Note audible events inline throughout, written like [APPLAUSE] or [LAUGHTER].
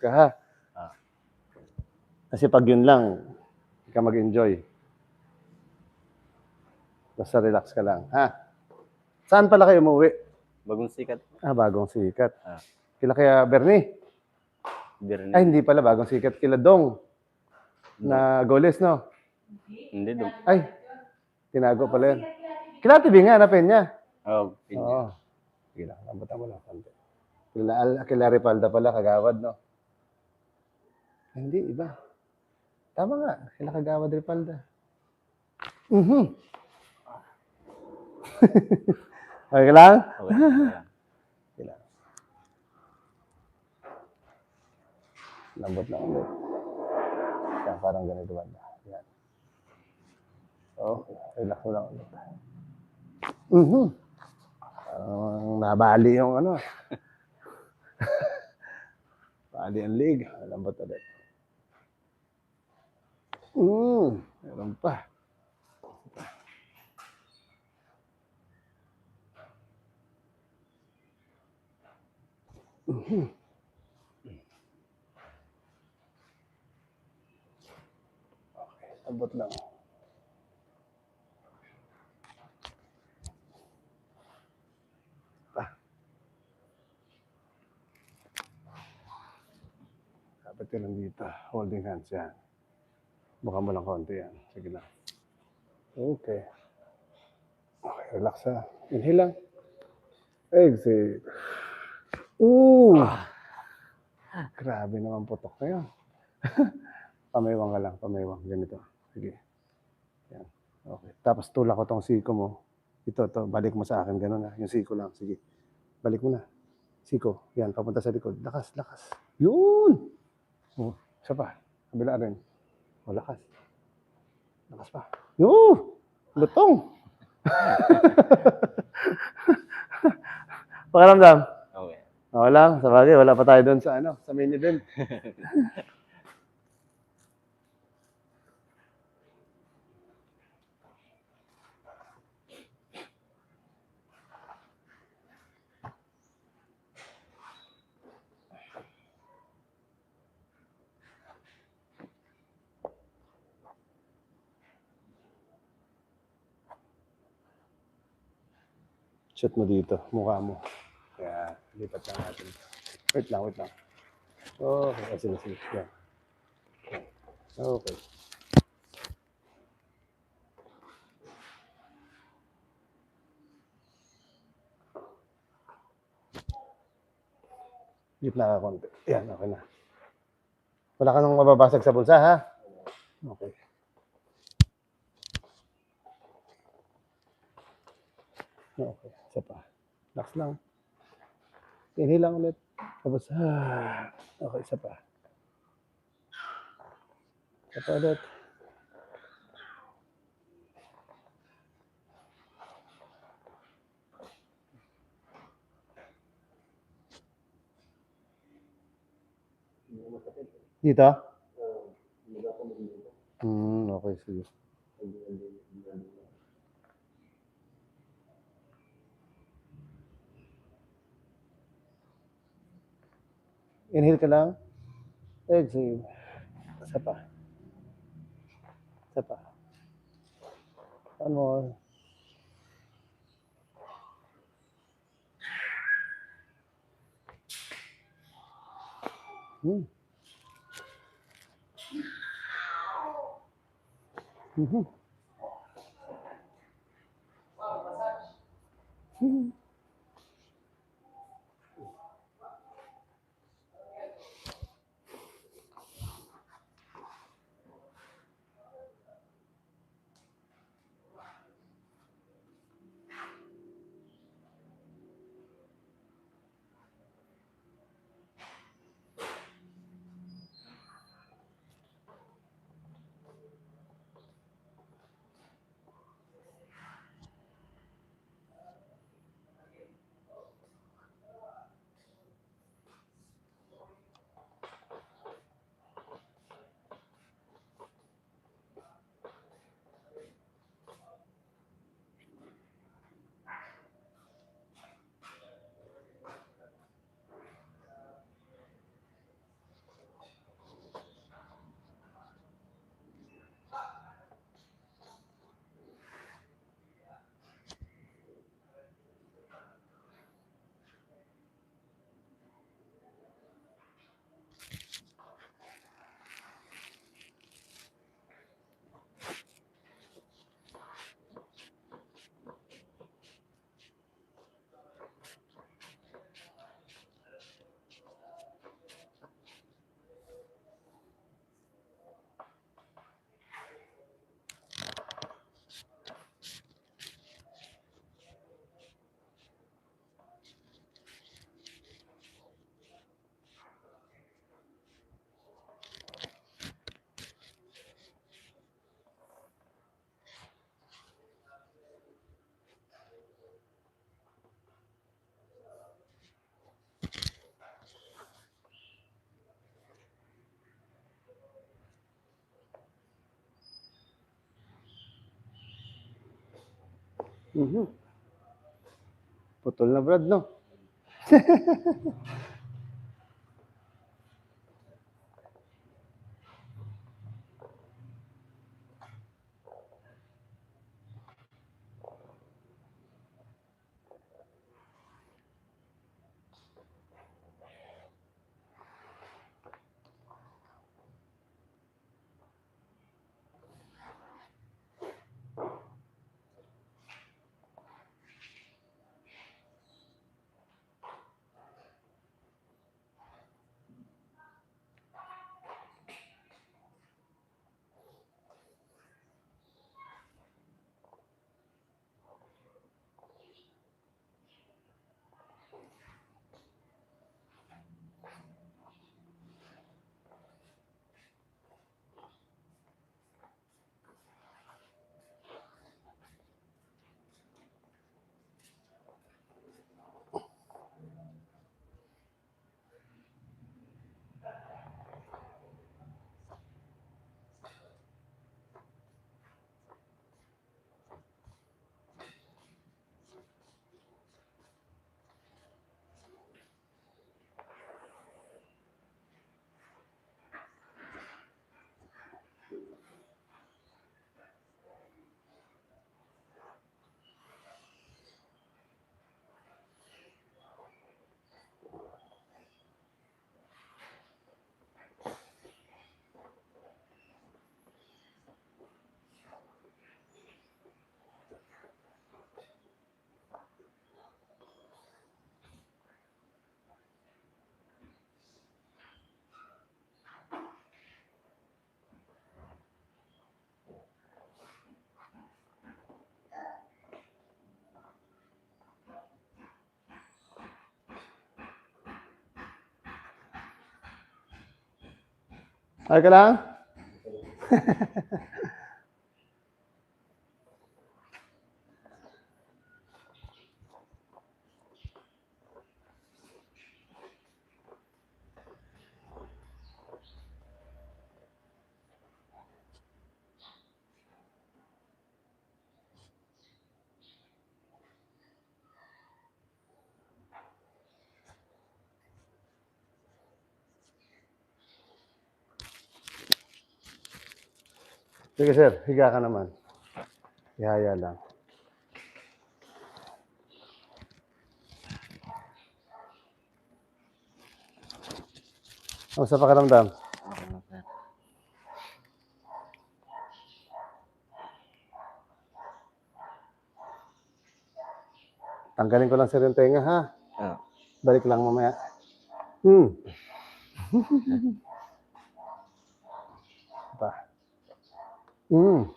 ka ha. Ah. Kasi pag yun lang, hindi ka mag-enjoy. Basta relax ka lang, ha? Saan pala kayo umuwi? Bagong sikat. Ah, bagong sikat. Ah. Kila kaya Bernie? Birni. Ay, hindi pala bagong sikat. Kila Dong. Na goles, no? Hindi dum. Ay, tinago pala yun. Kila TV nga, hanapin niya. Oh, Oo. Sige lang, lambutan mo lang. Kila, kila Ripalda pala, kagawad, no? Hindi, iba. Tama nga, kila kagawad Ripalda. [LAUGHS] Mhm. okay lang? Okay. lang. Lambot lang ulit. Yan, parang ganito ba? Yan. Okay, relax mo lang ulit. Mhm. Parang nabali yung ano. [LAUGHS] Bali ang lig. Lambot ulit. Mm, meron pa. Lambot lang. Pa. Kapit ka lang dito. Holding hands yan. Buka mo lang konti yan. Sige na. Okay. Okay, relax ha. Inhale lang. Exhale. Ooh! Grabe naman putok na yun. [LAUGHS] pamaywang ka lang, pamaywang. Ganito. Sige. Yan. Okay. Tapos tulak ko tong siko mo. Ito, to. Balik mo sa akin. Ganun na. Yung siko lang. Sige. Balik mo na. Siko. Yan. Papunta sa likod. Lakas, lakas. Yun! Oh, isa pa. Kabila rin. Oh, lakas. Pa. Yun! Lutong! [LAUGHS] Pakiramdam. Okay. Lang, sa bagay, wala pa tayo doon sa ano, sa main event. [LAUGHS] Shoot mo dito, mukha mo. Kaya, lipat lang natin. Wait lang, wait lang. Okay, ah, sige, sige. Yan. Okay. Gitna ka konti. Yan, okay na. Wala ka nang mababasag sa bulsa, ha? Okay. Okay, isa pa. Relax lang. Inhale lang ulit. Tapos, ah. Okay, isa pa. Isa pa ulit. Dito? Hmm, okay, sige. Inhale ka lang. Exhale. Isa pa. Isa pa. One more. Hmm. Mhm. Mhm. Putol na Brad, no? [LAUGHS] Ay ka [LAUGHS] Sige sir, higa ka naman. Ihaya lang. Ano sa pakiramdam? Okay na, sir. Tanggalin ko lang sir yung tenga ha. Oo. Balik lang mamaya. Hmm. [LAUGHS] pa. Hmm.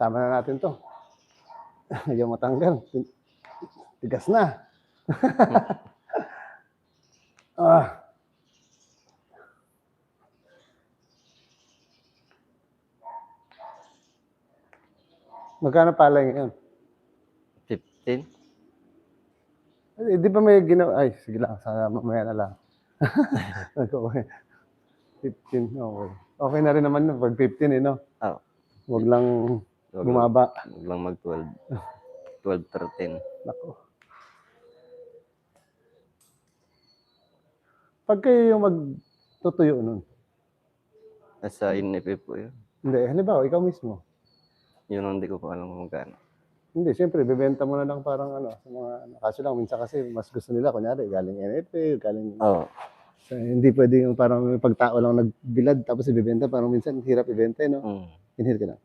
Sama na natin to. [LAUGHS] Ayaw matanggal. Tigas na. [LAUGHS] ah. Magkano palay ngayon? 15? Eh, di ba may ginawa? Ay, sige lang. Sana mamaya na lang. [LAUGHS] okay. 15, okay. Okay na rin naman yun pag 15 eh, no? Oo. Huwag lang Huwag lang, bumaba. huwag lang mag-12. 12, 13. Nako. Pag kayo yung magtutuyo nun, Nasa INFP po yun. hindi, halimbawa, ikaw mismo. Yun ang hindi ko pa alam kung magkano. Hindi, siyempre, bebenta mo na lang parang ano, sa mga, ano. kaso lang, minsan kasi mas gusto nila, kunyari, galing NFA, galing, Oo. Sa, hindi pwede yung parang may pagtao lang nagbilad, tapos ibebenta, parang minsan hirap ibenta, eh, no? Mm. Inhale ka na.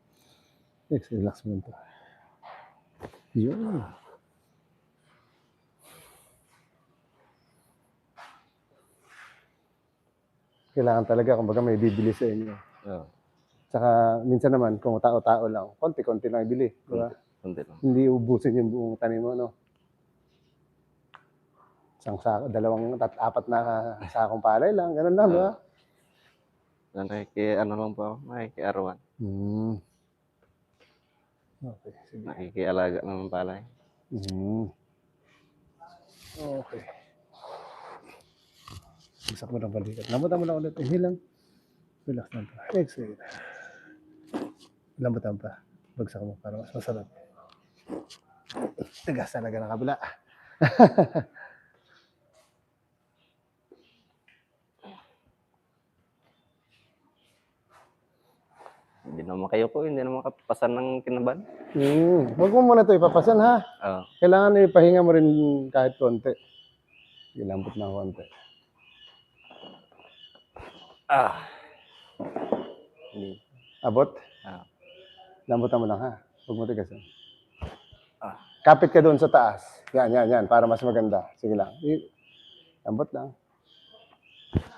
Next, relax mo lang to. Yun. Kailangan talaga, kumbaga may bibili sa inyo. Oo. Tsaka minsan naman, kung tao-tao lang, konti-konti lang ibili. Di ba? Kundi lang. Hindi ubusin yung buong tanim mo, no? Isang sako, dalawang, tat, apat na sakong palay lang, ganun lang, di ba? Nakiki, ano lang po nakikiarawan. Hmm. Okay, sige. Nakikialaga ng palay. Hmm. Okay. Isak mo ng balikat. Lambutan mo lang ulit. Inhale lang. Relax lang pa. Exhale. Lambutan pa. Bagsak mo para mas masarap. Tigas talaga ng kabila. [LAUGHS] Hindi naman kayo po, hindi naman kapasan ng kinaban. Hmm. Huwag mo muna ito ipapasan ha. Oo. Kailangan ipahinga mo rin kahit konti. Ilambot ng konti. Ah. Hindi. Abot? Ah. Lambutan mo lang ha. Huwag mo tigasan. Ah. Kapit ka doon sa taas. Yan, yan, yan. Para mas maganda. Sige lang. Lambot lang.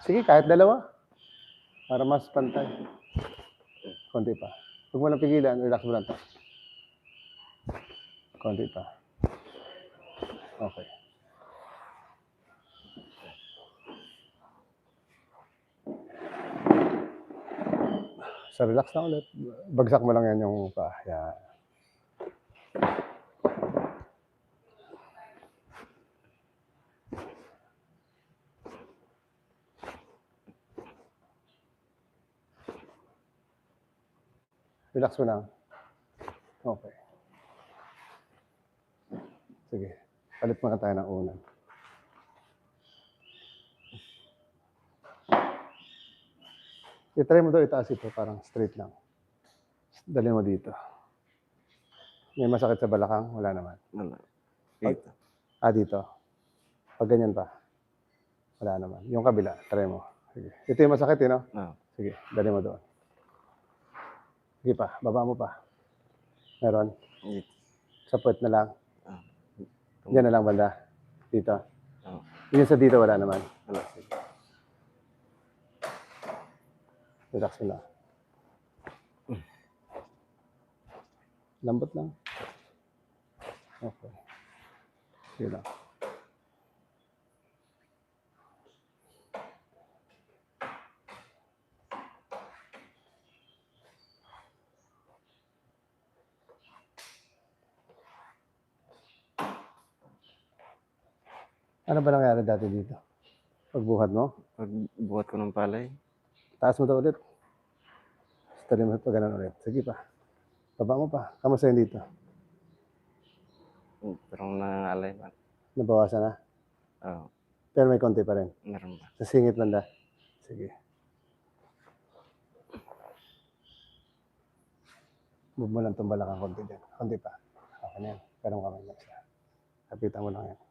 Sige, kahit dalawa. Para mas pantay. Konti pa. Huwag mo lang pigilan. Relax mo lang to. Konti pa. Okay. So, relax na ulit. Bagsak mo lang yan yung pa. Yan. Relax mo lang. Okay. Sige. Palit muna tayo ng unan. I-try mo daw itaas ito, parang straight lang. Dali mo dito. May masakit sa balakang? Wala naman. Wala. Dito. Ah, dito. Pag ganyan pa. Wala naman. Yung kabila, try mo. Sige. Ito yung masakit, eh, no? Oo. Sige, dali mo doon. Sige pa, baba mo pa. Meron. Dito. Sa puwet na lang. Ah. Diyan na lang banda. Dito. Oo. Yung sa dito, wala naman. Wala. Relax mo na. Lambot lang. Okay. Sige lang. Ano ba nangyari dati dito? Pagbuhat mo? Pag buhat ko ng palay, Taas mo to ulit. Study mo pa ganun ulit. Sige pa. Baba mo pa. Kamusta yun dito? parang nangangalay pa. Nabawasan na? Oo. Pero may konti pa rin. Meron pa. Sa singit banda. Sige. Move mo lang itong balakang konti dyan. Konti pa. Okay na yan. Pero kamay lang siya. Kapitan mo lang yan.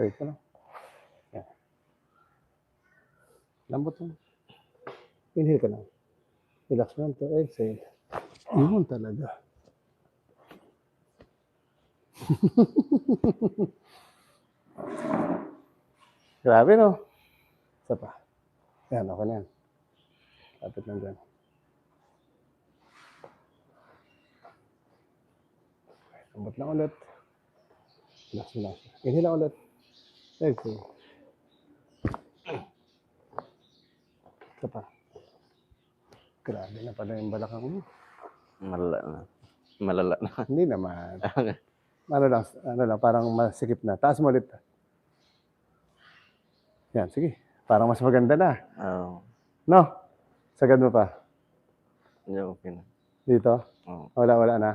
Straight mo lang. Lambot mo. Inhale ka lang. Relax mo to. Exhale. Yun talaga. [LAUGHS] Grabe, no? Isa pa. Yan, okay na yan. Lapit lang dyan. Lambot lang ulit. Relax mo. Inhale lang ulit. Exhale. Isa pa. Grabe na pala yung balakang mo. Malala na. Malala na. [LAUGHS] Hindi naman. ano lang, ano lang, parang masikip na. Taas mo ulit. Yan, sige. Parang mas maganda na. Oo. No? Sagad mo pa. Hindi, okay na. Dito. Oo. Wala, wala na.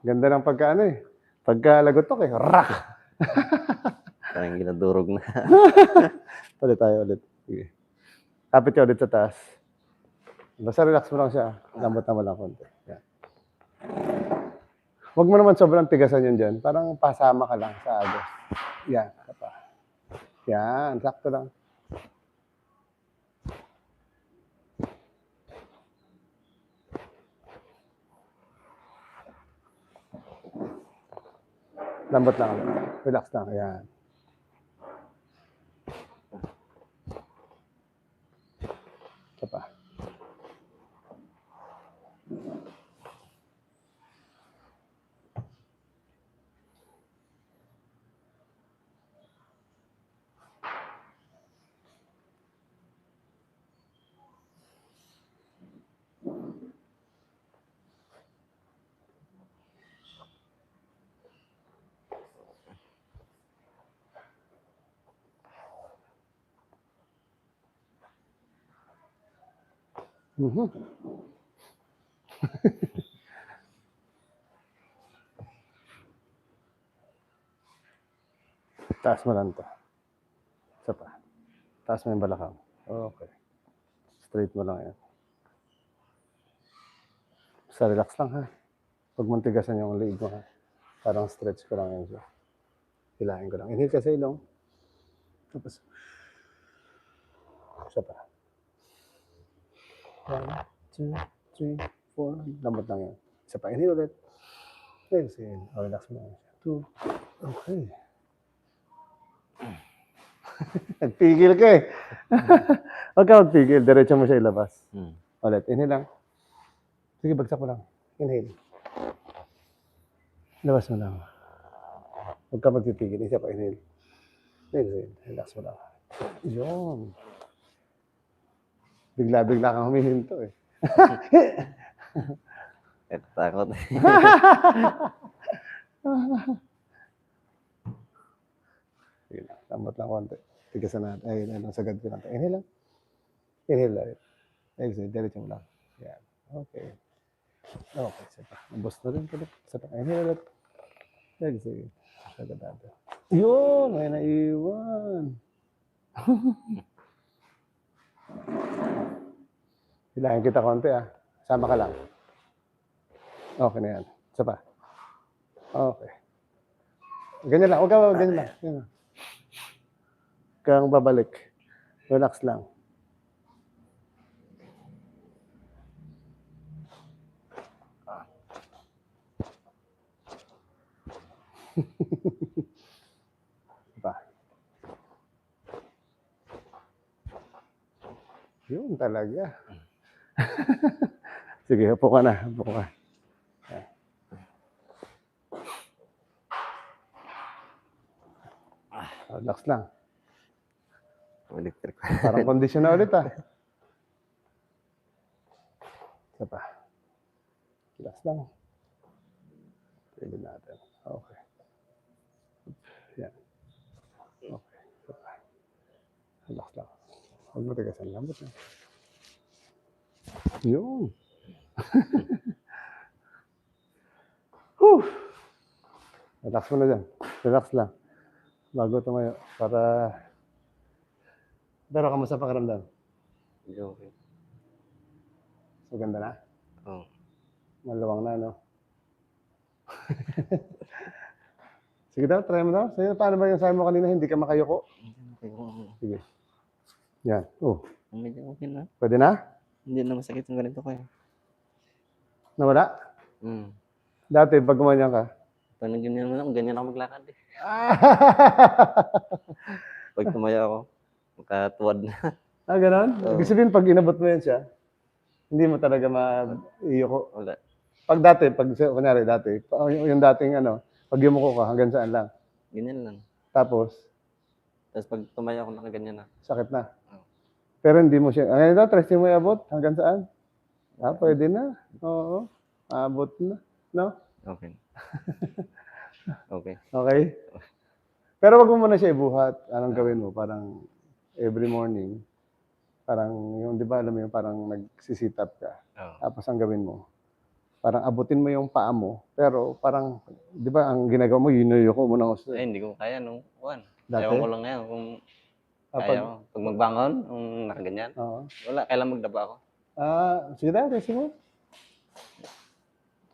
Ganda ng pagka ano eh. Pagka lagotok eh. Rak! [LAUGHS] Parang ginadurog na. [LAUGHS] Ulit tayo ulit. Sige. Kapit ka ulit sa taas. Basta relax mo lang siya. Lambot na mo lang konti. Yan. Huwag mo naman sobrang tigasan yun dyan. Parang pasama ka lang sa agos. Yan. Yan. Sakto lang. Lambot lang. Relax lang. Yan. Isa pa. Mhm. Taas mo lang to. Isa pa. Taas mo yung balakang. Okay. Straight mo lang yan. Basta relax lang ha. Huwag mong yung leg mo ha. Parang stretch ko lang yan. Hilahin ko lang. Inhale ka sa ilong. Tapos, isa pa. One, two, three, four. Lambot lang yan. Isa pa. Inhale ulit. Exhale. O, relax mo lang siya. Two. Okay. [LAUGHS] Nagpigil ka eh. [LAUGHS] Huwag ka magpigil. Diretso mo siya ilabas. Hmm. Ulit. Inhale lang. Sige, bagsak mo lang. Inhale. Labas mo lang. Huwag ka magpipigil. Isa pa. Inhale. Exhale. Relax mo lang. Yun. Bigla-bigla kang humihinto eh. [LAUGHS] Eh, takot. [LAUGHS] Sige lang. Lambot lang konti. Tigasan natin. Ay, ano, sagad ko natin. Inhale lang. Inhale lang. Exhale. Diretso mo lang. Yan. Okay. Okay. Pa. Ubus na rin. Pa. Inhale ulit. Exhale. Sagad natin. Yun! May naiwan. [LAUGHS] Hilahin kita konti ah. Sama ka lang. Okay na yan. Isa pa. Okay. Ganyan lang. Huwag ka, ganyan lang. Ganyan kang babalik. Relax lang. [LAUGHS] pa. Yun talaga. [LAUGHS] Sige, upo ka na. Upo ka. Yan. Relax lang. Electric. Parang kondisyon na ulit ah. Isa pa. Relax lang. Pwede natin. Okay. Yan. Okay. Relax lang. Huwag mo tigasan. Lambot na. Yun. [LAUGHS] Whew. Relax mo na dyan. Relax lang. Bago tumayo. Para pero kamusta pakiramdam? Medyo okay. Maganda na? Oo. Maluwang na, no? [LAUGHS] Sige daw, try mo daw. Sige, paano ba yung sabi mo kanina, hindi ka makayoko? Okay, oo. Sige. Yan. Oh, Medyo okay na. pwede na? Hindi na masakit yung ganito ko eh. Nawala? Hmm. Dati, pag gumanyan ka. Pag ganyan mo ganyan ako maglakad eh. [LAUGHS] Pag tumaya ako, makatuwad na. ah, ganon? Oo. Ibig sabihin, pag inabot mo yan siya, hindi mo talaga ma-iyoko. Wala. Pag dati, pag, kunyari dati, yung dating ano, pag yumuko ka, hanggang saan lang. Ganyan lang. Tapos, Tapos pag tumaya ako, nakaganyan na. sakit na. Pero hindi mo siya, ano daw, tres mo iabot? Hanggang saan? Ah, pwede na. Oo. Abot na. No? Okay. [LAUGHS] okay. Okay? Pero wag mo muna siya ibuhat. Anong gawin mo? Parang every morning, parang yung, di ba, alam mo yung parang nagsisit up ka. Oo. Tapos ang gawin mo, parang abutin mo yung paa mo, pero parang, di ba, ang ginagawa mo, mo ng gusto. Ay, hindi ko kaya nung one. Dati? Ewan ko lang ngayon kung Ah, kaya pag- magbangon, kung nakaganyan. Oo. Wala, kailan magdaba ako. Ah, sige na, kasi mo.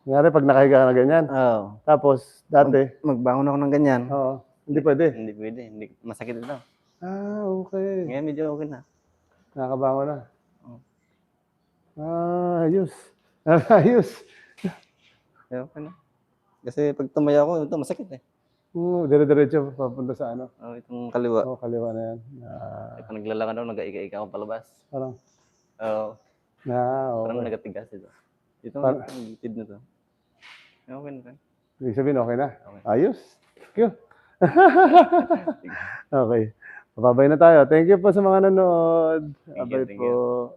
Nangyari pag nakahiga ka na ganyan. Oo. Tapos, dati, Magbangon ako ng ganyan. oo, hindi pwede. Hindi pwede. Hindi, masakit ito. Ah, okay. Ngayon medyo okay na. Nakakabango na. Oo. Ah, ayos. [LAUGHS] ayos. Kaya okay na. Kasi pag tumaya ako, ito masakit eh. Hmm, dire-diretso papunta sa ano. Oh, itong kaliwa. Oh, kaliwa na yan. Ah, Pag naglalakad ako, nag-aika-ika ako palabas. parang, Oo. na, Parang okay. nagatigas ito. Ito, Par- ang gitid na to. Okay na rin. Ibig sabihin, okay na. Okay. Ayos. Thank [LAUGHS] you. okay. Bababay na tayo. Thank you po sa mga nanonood. Thank you, Babay thank po.